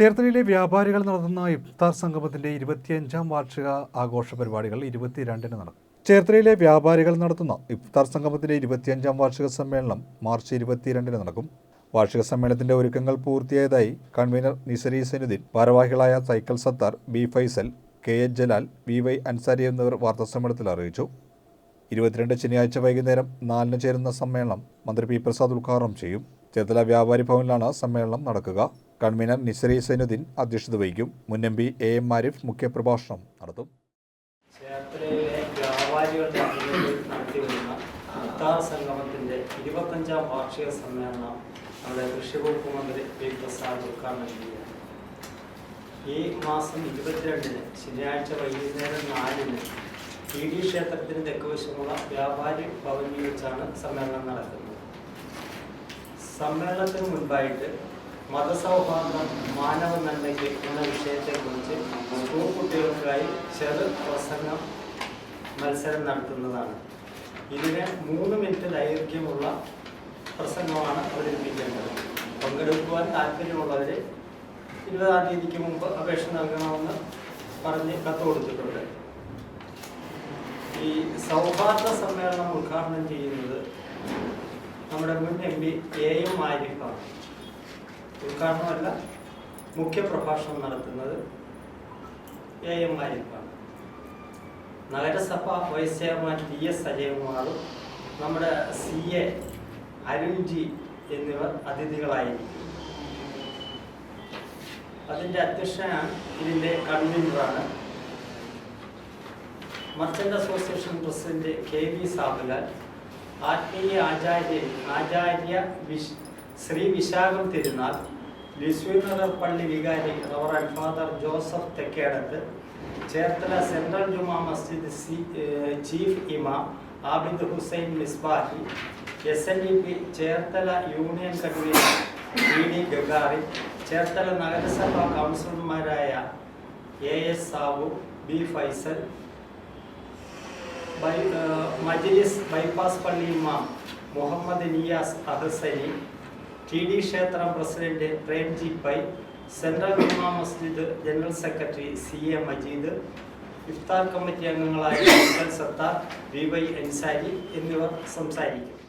ചേർത്തലയിലെ വ്യാപാരികൾ നടത്തുന്ന ഇഫ്താർ സംഗമത്തിന്റെ ഇരുപത്തിയഞ്ചാം വാർഷിക ആഘോഷ പരിപാടികൾ ഇരുപത്തിരണ്ടിന് നടക്കും. ചേർത്തലയിലെ വ്യാപാരികൾ നടത്തുന്ന ഇഫ്താർ സംഗമത്തിന്റെ ഇരുപത്തിയഞ്ചാം വാർഷിക സമ്മേളനം മാർച്ച് ഇരുപത്തിരണ്ടിന് നടക്കും. വാർഷിക സമ്മേളനത്തിന്റെ ഒരുക്കങ്ങൾ പൂർത്തിയായതായി കൺവീനർ നിസരി സനുദ്ദീൻ ഭാരവാഹികളായ cycle Sathar B Faisal K H Jalal V Y Ansari എന്നിവർ വാർത്താസമ്മേളനത്തിൽ അറിയിച്ചു. ഇരുപത്തിരണ്ട് ശനിയാഴ്ച വൈകുന്നേരം നാലിന് ചേരുന്ന സമ്മേളനം മന്ത്രി പി പ്രസാദ് ഉദ്ഘാടനം ചെയ്യും. ചേർത്തല വ്യാപാരി ഭവനിലാണ് സമ്മേളനം നടക്കുക. കൺവീനർ നിസരി സൈനുദ്ദീൻ അധ്യക്ഷത വഹിക്കും. മുൻ M P A M Arif മുഖ്യപ്രഭാഷണം നടത്തും. സംഗമത്തിന്റെ ഇരുപത്തഞ്ചാം വാർഷിക സമ്മേളനം നമ്മുടെ കൃഷിവകുപ്പ് മന്ത്രി പി പ്രസാദ് ഉദ്ഘാടനം ചെയ്യുകയാണ് ഈ മാസം ഇരുപത്തിരണ്ടിന് ശനിയാഴ്ച വൈകുന്നേരം നാലിന് പി ഡി ക്ഷേത്രത്തിന് തെക്കുവശമുള്ള വ്യാപാരി ഭവനിൽ വെച്ചാണ് സമ്മേളനം നടക്കുന്നത്. സമ്മേളനത്തിന് മുൻപായിട്ട് മതസൗഹാർദ്ദം മാനവ നന്മയ്ക്ക് എന്ന വിഷയത്തെക്കുറിച്ച് സ്കൂൾ കുട്ടികൾക്കായി ചെറു പ്രസംഗം മത്സരം നടത്തുന്നതാണ്. ഇതിന് മൂന്ന് മിനിറ്റ് ദൈർഘ്യമുള്ള പ്രസംഗമാണ് അവതരിപ്പിക്കേണ്ടത്. പങ്കെടുക്കുവാൻ താല്പര്യമുള്ളവർ ഇരുപതാം തീയതിക്ക് മുമ്പ് അപേക്ഷ നൽകണമെന്ന് പറഞ്ഞ് കത്ത് കൊടുത്തിട്ടുണ്ട്. ഈ സൗഹാർദ്ദ സമ്മേളനം ഉദ്ഘാടനം ചെയ്യുന്നത് നമ്മുടെ മുൻ എം പി എ എം ആരിഫാണ്. ഉദ്ഘാടനമല്ല മുഖ്യപ്രഭാഷണം നടത്തുന്നത് എ എം ആരിഫാണ് നഗരസഭ വൈസ് ചെയർമാൻ ടി എസ് അജയകുമാറും നമ്മുടെ സി എ അരുൺജി എന്നിവർ അതിഥികളായിരിക്കും. അതിന്റെ അധ്യക്ഷനാണ് ഇതിന്റെ കൺവീനറാണ് merchant association president K V Sabulal ആത്മീയ ആചാര്യ ആചാര്യ വിശ് ശ്രീ വിശാഖം തിരുനാൾ ലിസ്വീനഗർ പള്ളി വികാരി reverend father Joseph Thekkedath Cherthala central Juma Masjid C chief ഇമാം Abid Hussain Misbahi S N E P Cherthala union convener E D ഗഗാറി Cherthala നഗരസഭാ കൗൺസിലർമാരായ A S Sabu B Faisal Majlis bypass പള്ളി ഇമാം മുഹമ്മദ് നിയാസ് അഹസനി ടി ഡി ക്ഷേത്രം president Premji Pai central Juma Masjid general secretary C A Majeed iftar committee അംഗങ്ങളായ Sathar V Y Ansari എന്നിവർ സംസാരിക്കും.